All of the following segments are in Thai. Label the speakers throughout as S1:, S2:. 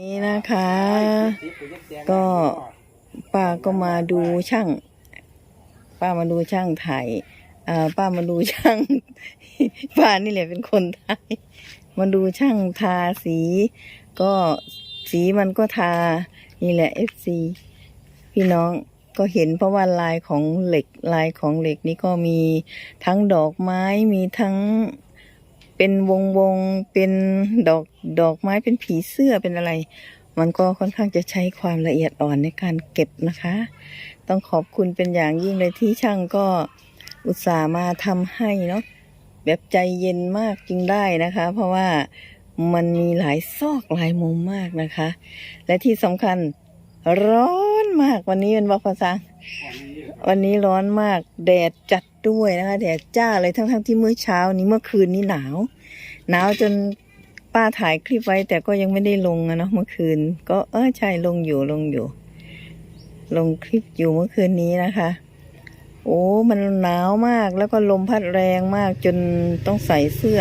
S1: นี่นะคะ ก็ป้าก็มาดูช่าง ป้ามาดูช่างถ่ายอ่าป้ามาดูช่าง ป้านี่แหละเป็นคนถ่ายมาดูช่างทาสี ก็สีมันก็ทา นี่แหละ FC พี่น้องก็เห็นเพราะว่าลายของเหล็กลายของเหล็กนี่ก็มีทั้งดอกไม้มีทั้ง เป็นวงวงๆเป็นดอกดอกไม้เป็นผีเสื้อเป็นอะไร มันก็ค่อนข้างจะใช้ความละเอียดอ่อนในการเก็บนะคะ ต้องขอบคุณเป็นอย่างยิ่งเลยที่ช่างก็อุตส่าห์มาทำให้เนาะแบบใจเย็นมากจึงได้นะคะ เพราะว่ามันมีหลายซอกหลายมุมมากนะคะ และที่สำคัญร้อนมากวันนี้เป็นบอกภาษา วันนี้ร้อนมากแดดจัด ด้วยนะคะแดดจ้าเลยทั้งๆที่เมื่อเช้านี้เมื่อคืนนี้หนาว หนาวจนป้าถ่ายคลิปไว้ แต่ก็ยังไม่ได้ลงอะเนาะเมื่อคืน ก็เออใช่ลงอยู่ลงอยู่ ลงคลิปอยู่เมื่อคืนนี้นะคะ โอ้มันหนาวมากแล้วก็ลมพัดแรงมากจนต้องใส่เสื้อ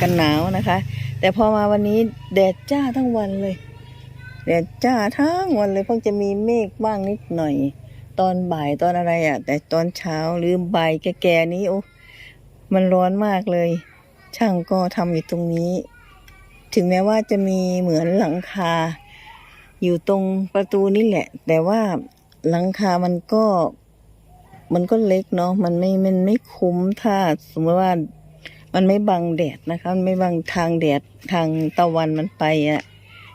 S1: กันหนาวนะคะ แต่พอมาวันนี้แดดจ้าทั้งวันเลยแดดจ้าทั้งวันเลยเพิ่งจะมีเมฆบ้างนิดหน่อย ตอนบ่ายตอนอะไรอะ่ะ แต่ตอนเช้าหรือบ่ายแก่ๆนี้โอ้มันร้อนมากเลย ช่างก็ทำอยู่ตรงนี้ ถึงแม้ว่าจะมีเหมือนหลังคา อยู่ตรงประตูนี่แหละ แต่ว่าหลังคามันก็ มันก็เล็กเนาะมันไม่มันไม่คุ้มถ้าสมมติว่ามันไม่บังแดดนะคะมันไม่บังทางแดดทางตะวันมันไปอะ่ะ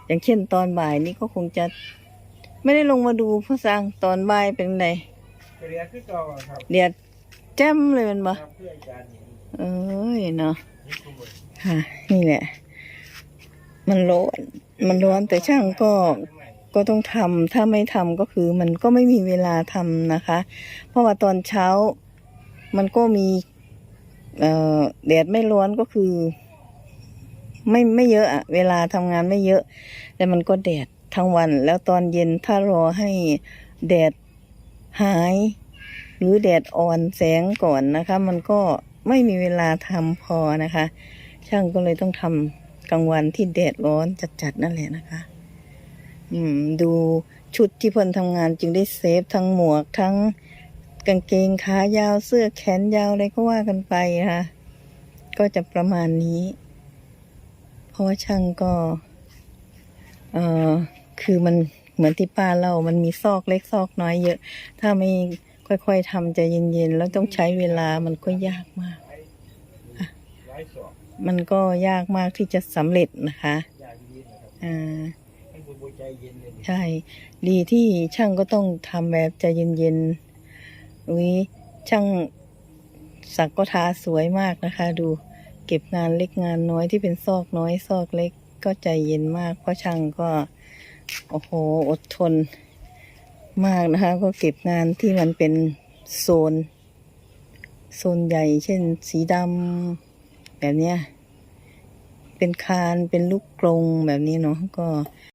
S1: อย่างเช่นตอนบ่ายนี่ก็คงจะ ไม่ได้ลงมาดูพ่อสร้างตอนบ่ายเป็นไง
S2: เรียนคือเก่าอะครับ
S1: เดียดแจ่มเลยมันบ่
S2: ครับเพื่ออาจารย์นี่
S1: เอ้ยเนาะ
S2: นี่คือหมด
S1: ค่ะ นี่แหละ มันร้อนมันร้อนแต่ช่างก็ก็ต้องทำถ้าไม่ทำก็คือมันก็ไม่มีเวลาทำนะคะ เพราะว่าตอนเช้ามันก็มีเอ่อแดดไม่ร้อนก็คือ ไม่ไม่เยอะอะเวลาทำงานไม่เยอะแต่มันก็แดด ทั้งวัน แล้วตอนเย็นถ้ารอให้แดดหาย หรือแดดอ่อนแสงก่อนนะคะ มันก็ไม่มีเวลาทำพอนะคะ ช่างก็เลยต้องทำกลางวันที่แดดร้อนจัดๆนั่นแหละนะคะ อืม ดูชุดที่เพิ่นทำงานจึงได้เซฟทั้งหมวกทั้งกางเกงขายาวเสื้อแขนยาวอะไรก็ว่ากันไปนะคะก็จะประมาณนี้ เพราะว่าช่างก็ เอ่อ คือมันเหมือนที่ป้าเล่ามันมีซอกเล็กซอกน้อยเยอะ ถ้าไม่ค่อยๆทำใจเย็นๆ แล้วต้องใช้เวลามันก็ยากมาก มันก็ยากมากที่จะสำเร็จนะคะอ่าใช่ ดีที่ช่างก็ต้องทำแบบใจเย็นๆอุ้ยช่างสักก็ทาสวยมากนะคะ ดูเก็บงานเล็กงานน้อยที่เป็นซอกน้อยซอกเล็กก็ใจเย็นมาก เพราะช่างก็ โอ้โห อดทนมากนะคะ ก็เก็บงานที่มันเป็นโซน โซนใหญ่ เช่น สีดำแบบเนี้ย เป็นคานเป็นลูกกรงแบบนี้เนาะก็